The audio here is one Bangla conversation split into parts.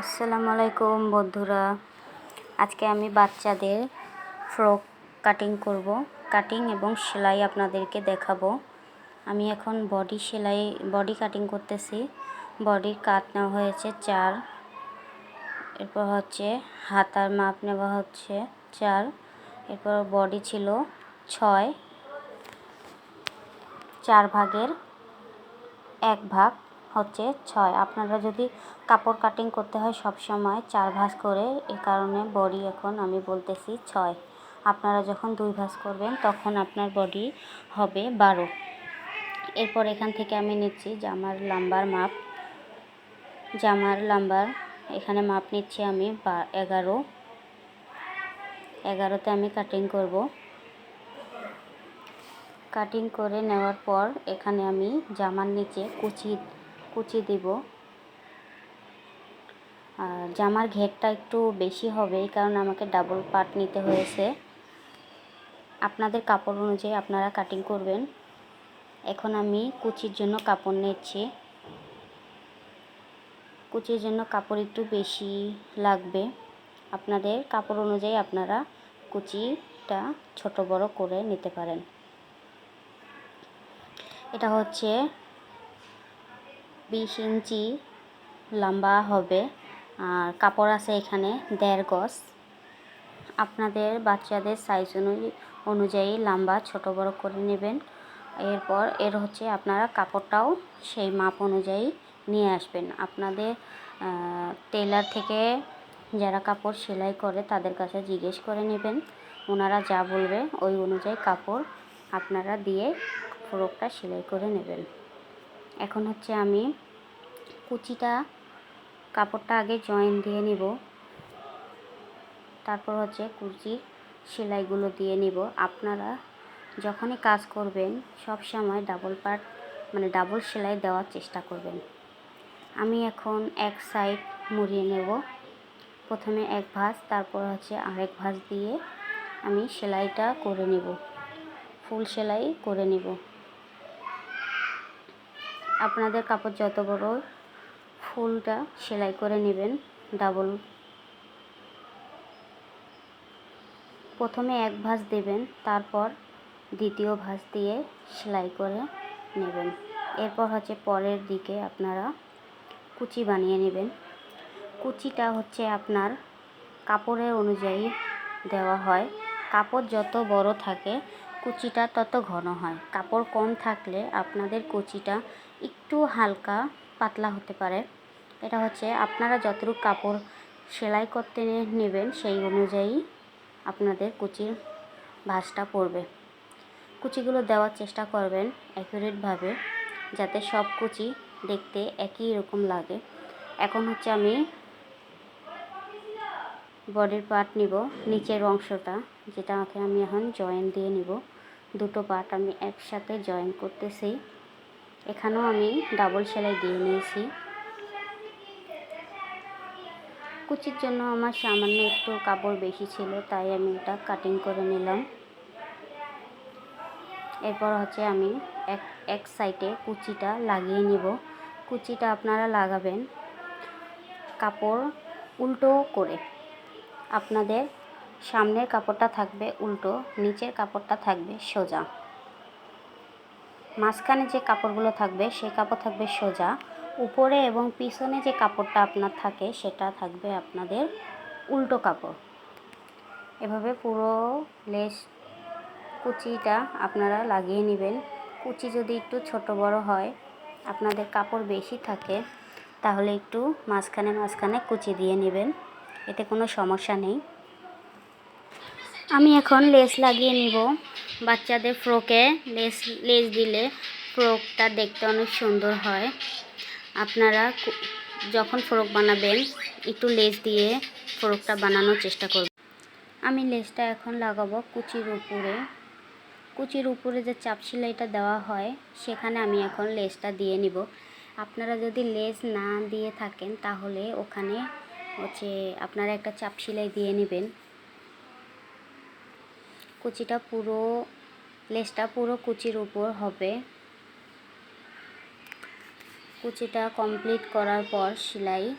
আসসালামু আলাইকুম বন্ধুরা। আজকে আমি বাচ্চাদের ফ্রক কাটিং করব। কাটিং এবং সেলাই আপনাদেরকে দেখাবো। আমি এখন বডি সেলাই, বডি কাটিং করতেছি। বডির কাট নেওয়া হয়েছে চার। এরপর হচ্ছে হাতার মাপ নেওয়া হচ্ছে চার। এরপর বডি ছিল ছয়। চার ভাগের এক ভাগ। হচ্ছে ছয়। আপনারা যদি কাপড় কাটিং করতে হয় সব সময় চার ভাঁজ করে, এ কারণে বডি এখন আমি বলতেছি ছয়। আপনারা যখন দুই ভাঁজ করবেন, তখন আপনার বডি হবে বারো। এরপর এখান থেকে আমি নিচ্ছি জামার লাম্বার মাপ। জামার লাম্বার এখানে মাপ নিচ্ছি আমি বা, এগারো। এগারোতে আমি কাটিং করব। কাটিং করে নেওয়ার পর এখানে আমি জামার নিচে কুচি কুচি দিব। আর জামার ঘেরটা একটু বেশি হবে, কারণে আমাকে ডাবল পার্ট নিতে হয়েছে। আপনাদের কাপড় অনুযায়ী আপনারা কাটিং করবেন। এখন আমি কুচির জন্য কাপড় নিচ্ছি। কুচির জন্য কাপড় একটু বেশি লাগবে। আপনাদের কাপড় অনুযায়ী আপনারা কুচিটা ছোট বড় করে নিতে পারেন। এটা হচ্ছে বিশ ইঞ্চি লম্বা হবে। আর কাপড় আছে এখানে দেড় গজ। আপনাদের বাচ্চাদের সাইজ অনুযায়ী লম্বা, ছোট, বড় করে নেবেন। এরপর এর হচ্ছে আপনারা কাপড়টাও সেই মাপ অনুযায়ী নিয়ে আসবেন। আপনাদের টেলার থেকে যারা কাপড় সেলাই করে তাদের কাছে জিজ্ঞেস করে নেবেন। ওনারা যা বলবে ওই অনুযায়ী কাপড় আপনারা দিয়ে ফ্রকটা সেলাই করে নেবেন। এখন হচ্ছে আমি কুচিটা, কাপড়টা আগে জয়েন দিয়ে নিব। তারপর হচ্ছে কুচির সেলাইগুলো দিয়ে নিব। আপনারা যখনই কাজ করবেন, সব সময় ডাবল পার্ট মানে ডাবল সেলাই দেওয়ার চেষ্টা করবেন। আমি এখন এক সাইড মুড়িয়ে নেব। প্রথমে এক ভাঁজ, তারপর হচ্ছে আরেক ভাঁজ দিয়ে আমি সেলাইটা করে নিব। ফুল সেলাই করে নিব। আপনাদের কাপড় যত বড় ফুলটা সেলাই করে নেবেন ডাবল প্রথমে এক ভাঁজ দেবেন, তারপর দ্বিতীয় ভাঁজ দিয়ে সেলাই করে নেবেন। এরপর হচ্ছে পরের দিকে আপনারা কুচি বানিয়ে নেবেন। কুচিটা হচ্ছে আপনার কাপড়ের অনুযায়ী দেওয়া হয়। কাপড় যত বড় থাকে, কুচিটা তত ঘন হয়। কাপড় কম থাকলে আপনাদের কুচিটা একটু হালকা, পাতলা হতে পারে। এটা হচ্ছে আপনারা যতটুকু কাপড় সেলাই করতে নেবেন সেই অনুযায়ী আপনাদের কুচির ভাঁজটা পড়বে। কুচিগুলো দেওয়ার চেষ্টা করবেন অ্যাকুরেটভাবে যাতে সব কুচি দেখতে একই রকম লাগে। এখন হচ্ছে আমি বডির পার্ট নিব, নিচের অংশটা যেটাকে আমি এখন জয়েন দিয়ে নিব। দুটো পার্ট আমি একসাথে জয়েন করতেছি। এখানেও আমি ডাবল সেলাই দিয়ে নিয়েছি। কুচির জন্য আমার সামান্য একটু কাপড় বেশি ছিল, তাই আমি এটা কাটিং করে নিলাম। এরপর হচ্ছে আমি এক এক সাইডে কুচিটা লাগিয়ে নিব। কুচিটা আপনারা লাগাবেন কাপড় উল্টো করে। আপনাদের সামনের কাপড়টা থাকবে উল্টো, নিচের কাপড়টা থাকবে সোজা। মাঝখানে যে কাপড়গুলো থাকবে সেই কাপড় থাকবে সোজা। উপরে এবং পিছনে যে কাপড়টা আপনার থাকে, সেটা থাকবে আপনাদের উল্টো কাপড়। এভাবে পুরো লেস কুচিটা আপনারা লাগিয়ে নেবেন। কুচি যদি একটু ছোট বড় হয়, আপনাদের কাপড় বেশি থাকে, তাহলে একটু মাঝখানে মাঝখানে কুচি দিয়ে নেবেন। এতে কোনো সমস্যা নেই। আমি এখন লেস লাগিয়ে নিব। বাচ্চাদের ফ্রকে লেস লেস দিলে ফ্রকটা দেখতে অনেক সুন্দর হয়। আপনারা যখন ফ্রক বানাবেন, একটু লেস দিয়ে ফ্রকটা বানানোর চেষ্টা করব আমি লেসটা এখন লাগাবো কুচির উপরে। কুচির উপরে যে চাপ সেলাইটা দেওয়া হয়, সেখানে আমি এখন লেসটা দিয়ে নিব। আপনারা যদি লেস না দিয়ে থাকেন, তাহলে ওখানে হচ্ছে আপনারা একটা চাপ সেলাই দিয়ে নেবেন। কুচিটা পুরো, লেসটা পুরো কুচির উপর হবে। কুচিটা কমপ্লিট করার পর সেলাই,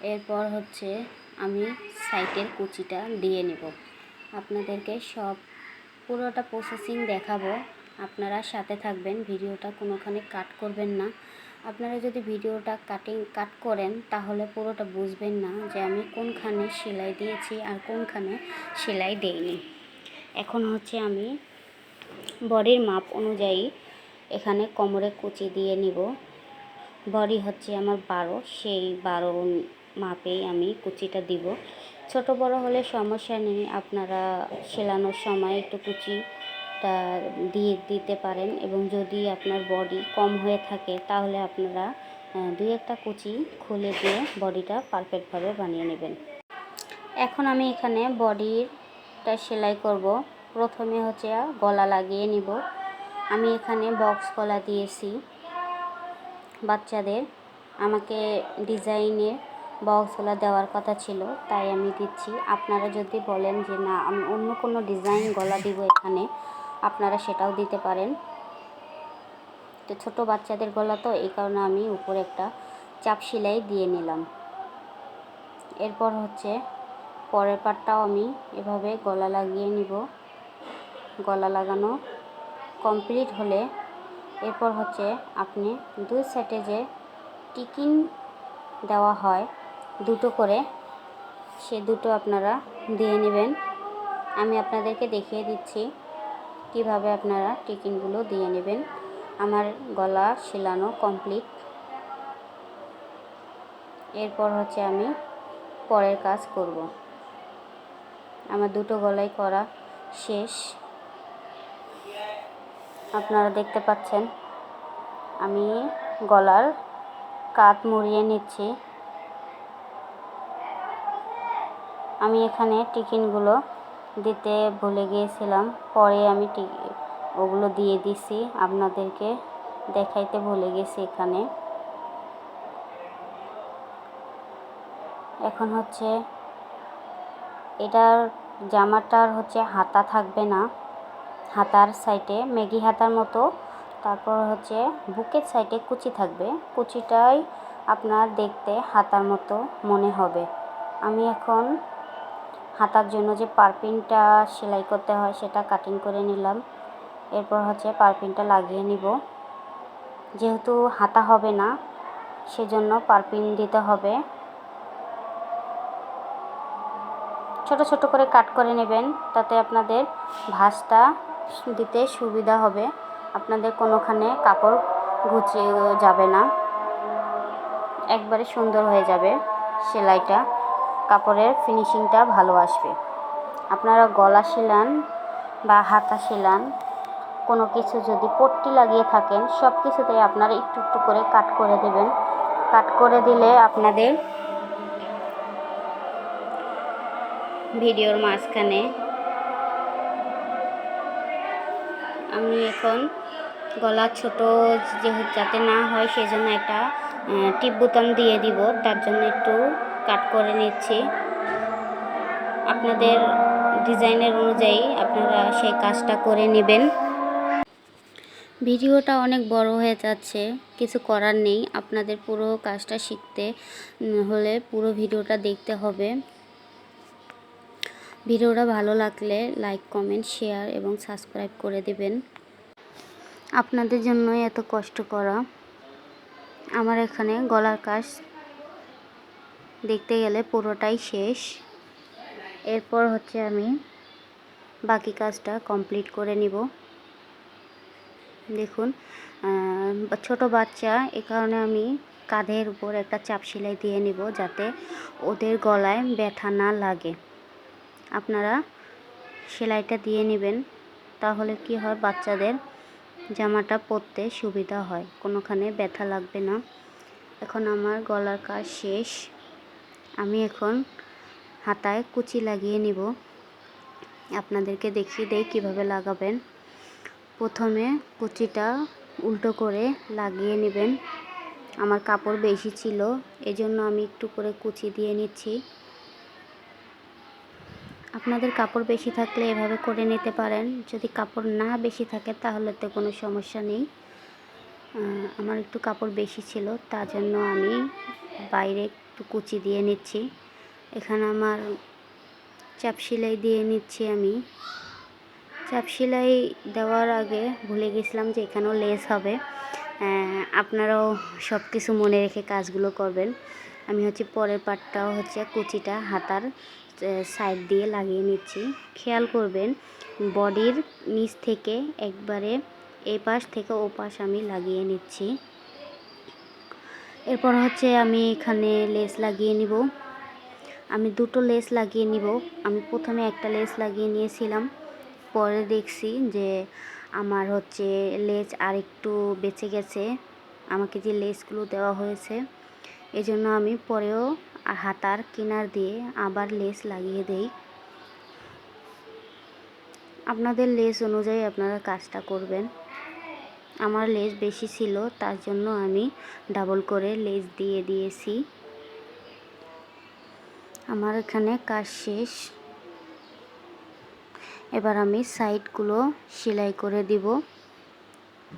এরপর হচ্ছে আমি সাইটের কুচিটা দিয়ে নেব। আপনাদেরকে সব, পুরোটা প্রসেসিং দেখাবো। আপনারা সাথে থাকবেন, ভিডিওটা কোনোখানে কাট করবেন না। আপনারা যদি ভিডিওটা কাটিং কাট করেন, তাহলে পুরোটা বুঝবেন না যে আমি কোনখানে সেলাই দিয়েছি আর কোনখানে সেলাই দেইনি। এখন হচ্ছে আমি বডির মাপ অনুযায়ী এখানে কোমরে কুচি দিয়ে নিব। বডি হচ্ছে আমার বারো, সেই বারো মাপেই আমি কুচিটা দিব। ছোট বড় হলে সমস্যা নেই, আপনারা সেলানোর সময় একটু কুচিটা দিয়ে দিতে পারেন এবং যদি আপনার বডি কম হয়ে থাকে তাহলে আপনারা দুই একটা কুচি খুলে দিয়ে বডিটা পারফেক্টভাবে বানিয়ে নেবেন। এখন আমি এখানে বডিটা সেলাই করব। প্রথমে হচ্ছে গলা লাগিয়ে নিব। আমি এখানে বক্স গলা দিয়েছি। বাচ্চাদের আমাকে ডিজাইনের বক্সগুলো দেওয়ার কথা ছিল, তাই আমি দিচ্ছি। আপনারা যদি বলেন যে, না, আমি অন্য কোনো ডিজাইন গলা দিব এখানে, আপনারা সেটাও দিতে পারেন। তো ছোট বাচ্চাদের গলা তো, এই কারণে আমি উপরে একটা চাপ সেলাই দিয়ে নিলাম। এরপর হচ্ছে পরের পাটটাও আমি এভাবে গলা লাগিয়ে নিব। গলা লাগানো কমপ্লিট হলে এরপর হচ্ছে আপনি দুই সাইডে যে টিকিন দেওয়া হয়, দুটো করে, সে দুটো আপনারা দিয়ে নেবেন। আমি আপনাদেরকে দেখিয়ে দিচ্ছি কীভাবে আপনারা টিকিনগুলো দিয়ে নেবেন। আমার গলা সেলানো কমপ্লিট। এরপর হচ্ছে আমি পরের কাজ করব। আমার দুটো গলাই করা শেষ। আপনারা দেখতে পাচ্ছেন, আমি গলার কাত মুড়িয়ে নিচ্ছি। আমি এখানে টিকিনগুলো দিতে ভুলে গিয়েছিলাম, পরে আমি ওগুলো দিয়ে দিছি, আপনাদেরকে দেখাইতে ভুলে গেছি এখানে। এখন হচ্ছে এটার জামাটার হচ্ছে হাতা থাকবে না। হাতার সাইডে ম্যাগি হাতার মতো। তারপর হচ্ছে বুকের সাইডে কুচি থাকবে। কুচিটাই আপনার দেখতে হাতার মতো মনে হবে। আমি এখন হাতার জন্য যে পারপিনটা সেলাই করতে হয় সেটা কাটিং করে নিলাম। এরপর হচ্ছে পারপিনটা লাগিয়ে নিব। যেহেতু হাতা হবে না, সেজন্য পারপিন দিতে হবে। ছোট ছোট করে কাট করে নেবেন, তাতে আপনাদের ভাঁজটা দিতে সুবিধা হবে। আপনাদের কোনোখানে কাপড় গুছিয়ে যাবে না। একবারে সুন্দর হয়ে যাবে সেলাইটা। কাপড়ের ফিনিশিংটা ভালো আসবে। আপনারা গলা সেলান বা হাতা সেলান, কোনো কিছু যদি পট্টি লাগিয়ে থাকেন সব কিছুতেই আপনারা একটু একটু করে কাট করে দেবেন। কাট করে দিলে আপনাদের ভিডিওর মাঝখানে। আমি এখন গলা ছোট যাতে না হয় সেজন্য একটা টিপ বোতাম দিয়ে দিব। তার জন্য একটু কাট করে নিচ্ছি। আপনাদের ডিজাইনের অনুযায়ী আপনারা সেই কাজটা করে নেবেন। ভিডিওটা অনেক বড় হয়ে যাচ্ছে, কিছু করার নেই। আপনাদের পুরো কাজটা শিখতে হলে পুরো ভিডিওটা দেখতে হবে। ভিডিওটা ভালো লাগলে লাইক কমেন্ট শেয়ার এবং সাবস্ক্রাইব করে দেবেন। আপনাদের জন্যই এত কষ্ট করা। আমার এখানে গলার কাজ দেখতে গেলে পুরোটাই শেষ। এরপর হচ্ছে আমি বাকি কাজটা কমপ্লিট করে নিব। দেখুন ছোট বাচ্চা, এ কারণে আমি কাঁধের উপর একটা চাপ সেলাই দিয়ে নিব যাতে ওদের গলায় ব্যথা না লাগে। আপনারা সেলাইটা দিয়ে নেবেন, তাহলে কি হয় বাচ্চাদের জামাটা পরতে সুবিধা হয়, কোনোখানে ব্যথা লাগবে না। এখন আমার গলার কাজ শেষ, আমি এখন হাতায় কুচি লাগিয়ে নিব। আপনাদেরকে দেখিয়ে দেই কীভাবে লাগাবেন। প্রথমে কুচিটা উল্টো করে লাগিয়ে নেবেন। আমার কাপড় বেশি ছিল, এজন্য আমি একটু করে কুচি দিয়ে নিচ্ছি। আপনাদের কাপড় বেশি থাকলে এভাবে করে নিতে পারেন। যদি কাপড় না বেশি থাকে তাহলে তো কোনো সমস্যা নেই। আমার একটু কাপড় বেশি ছিল তার জন্য আমি বাইরে একটু কুচি দিয়ে নিচ্ছি। এখানে আমার চাপ সেলাই দিয়ে নিচ্ছি আমি। চাপ সেলাই দেওয়ার আগে ভুলে গেছিলাম যে এখানেও লেস হবে। আপনারাও সব কিছু মনে রেখে কাজগুলো করবেন। আমি হচ্ছে পরের পাটটাও হচ্ছে কুচিটা, হাতার। সাইড দিয়ে লাগিয়ে নিচ্ছি। খেয়াল করবেন, বডির নিচ থেকে একবারে এই পাশ থেকে ও পাশ আমি লাগিয়ে নিচ্ছি। এরপর হচ্ছে আমি এখানে লেস লাগিয়ে নিব। আমি দুটো লেস লাগিয়ে নিব। আমি প্রথমে একটা লেস লাগিয়ে নিয়েছিলাম। পরে দেখছি যে আমার হচ্ছে লেজ আর একটু বেঁচে গেছে। আমাকে যে লেসগুলো দেওয়া হয়েছে, এজন্য আমি পরেও হাতার কিনার দিয়ে আবার লেস লাগিয়ে দেই। আপনাদের লেস অনুযায়ী আপনারা কাজটা করবেন। আমার লেস বেশি ছিল, তার জন্য আমি ডাবল করে লেস দিয়ে দিয়েছি। আমার এখানে কাজ শেষ। এবার আমি সাইডগুলো সেলাই করে দিব।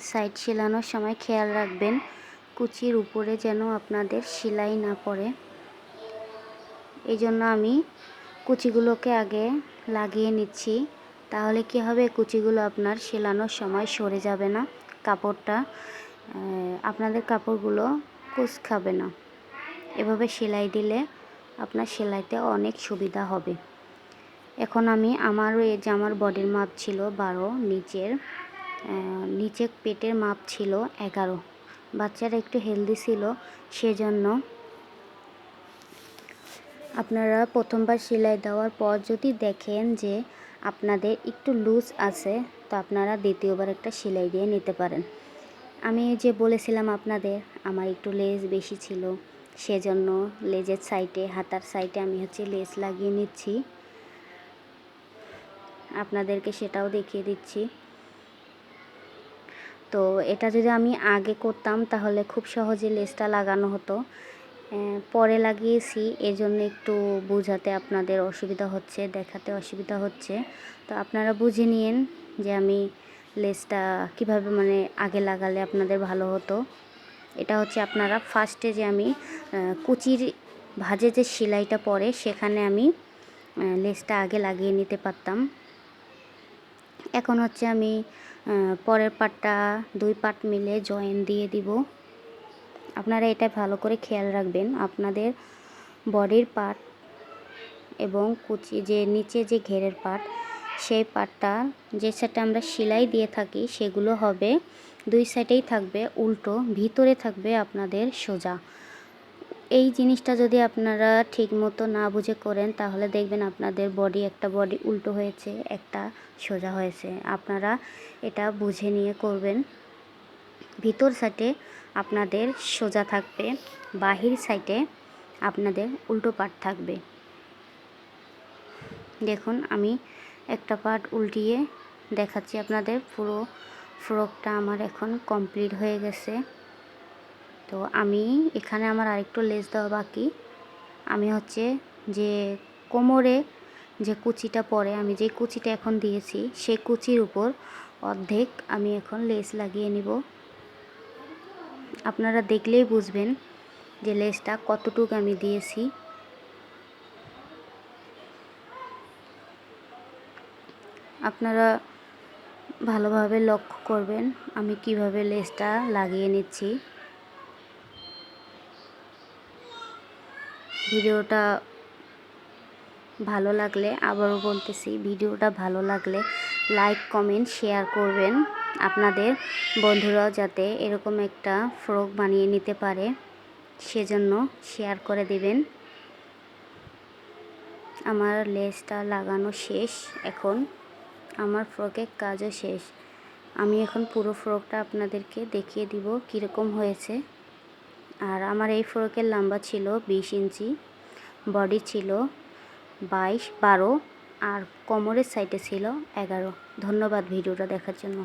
সাইড সেলানোর সময় খেয়াল রাখবেন, কুচির উপরে যেন আপনাদের সেলাই না পড়ে। এই জন্য আমি কুচিগুলোকে আগে লাগিয়ে নিচ্ছি। তাহলে কি হবে? কুচিগুলো আপনার সেলানোর সময় সরে যাবে না। কাপড়টা আপনাদের কাপড়গুলো কুচ খাবে না। এভাবে সেলাই দিলে আপনার সেলাইতে অনেক সুবিধা হবে। এখন আমি আমার এই জামার বডির মাপ ছিল বারো, নিচের নিচে পেটের মাপ ছিল এগারো। বাচ্চারা একটু হেলদি ছিল, সেজন্য আপনারা প্রথমবার সেলাই দেওয়ার পর যদি দেখেন যে আপনাদের একটু লুজ আছে, তো আপনারা দ্বিতীয়বার একটা সেলাই দিয়ে নিতে পারেন। আমি যে বলেছিলাম আপনাদের, আমার একটু লেজ বেশি ছিল, সেজন্য লেজের সাইডে হাতার সাইডে আমি হচ্ছে লেস লাগিয়ে নিচ্ছি। আপনাদেরকে সেটাও দেখিয়ে দিচ্ছি। তো এটা যদি আমি আগে করতাম, তাহলে খুব সহজে লেসটা লাগানো হতো। পরে লাগিয়েছি। এজন্য একটু বোঝাতে আপনাদের অসুবিধা হচ্ছে, দেখাতে অসুবিধা হচ্ছে। তো আপনারা বুঝে নিন যে আমি লেসটা কীভাবে মানে আগে লাগালে আপনাদের ভালো হতো। এটা হচ্ছে আপনারা ফার্স্টে যে আমি কুচির ভাজে যে সেলাইটা পরে সেখানে আমি লেসটা আগে লাগিয়ে নিতে পারতাম। এখন হচ্ছে আমি পরের পাটটা দুই পাট মিলে জয়েন দিয়ে দিব। আপনারা এটা ভালো করে খেয়াল রাখবেন, আপনাদের বডির পাট এবং কুচি, যে নিচে যে ঘেরের পার্ট, সেই পাটটা যে সাইডে আমরা সেলাই দিয়ে থাকি, সেগুলো হবে দুই সাইডেই থাকবে, উল্টো ভিতরে থাকবে আপনাদের সোজা। এই জিনিসটা যদি আপনারা ঠিক মতো না বুঝে করেন, তাহলে দেখবেন আপনাদের বডি একটা বডি উল্টো হয়েছে, একটা সোজা হয়েছে। আপনারা এটা বুঝে নিয়ে করবেন। ভিতর সাইডে আপনাদের সোজা থাকবে, বাহির সাইডে আপনাদের উল্টো পাট থাকবে। দেখুন, আমি একটা পার্ট উল্টিয়ে দেখাচ্ছি আপনাদের, পুরো ফ্রকটা আমার এখন কমপ্লিট হয়ে গেছে। তো আমি এখানে আমার আরেকটু লেস দেওয়া বাকি। আমি হচ্ছে যে কোমরে যে কুচিটা পরে, আমি যে কুচিটা এখন দিয়েছি, সেই কুচির উপর অর্ধেক আমি এখন লেস লাগিয়ে নিব। আপনারা দেখলেই বুঝবেন যে লেসটা কতটুকু আমি দিয়েছি। আপনারা ভালোভাবে লক্ষ্য করবেন আমি কীভাবে লেসটা লাগিয়ে নিচ্ছি। ভিডিওটা ভালো লাগলে, আবারও বলতেছি, ভিডিওটা ভালো লাগলে লাইক, কমেন্ট, শেয়ার করবেন। আপনাদের বন্ধুরাও যাতে এরকম একটা ফ্রক বানিয়ে নিতে পারে, সেজন্য শেয়ার করে দেবেন। আমার লেসটা লাগানো শেষ এখন। আমার ফ্রকের কাজও শেষ। আমি এখন পুরো ফ্রকটা আপনাদেরকে দেখিয়ে দিব কীরকম হয়েছে। আর আমার এই ফ্রকের লম্বা ছিল বিশ ইঞ্চি, বডি ছিল বাইশ, বারো, আর কোমরের সাইডে ছিল এগারো। ধন্যবাদ ভিডিওটা দেখার জন্য।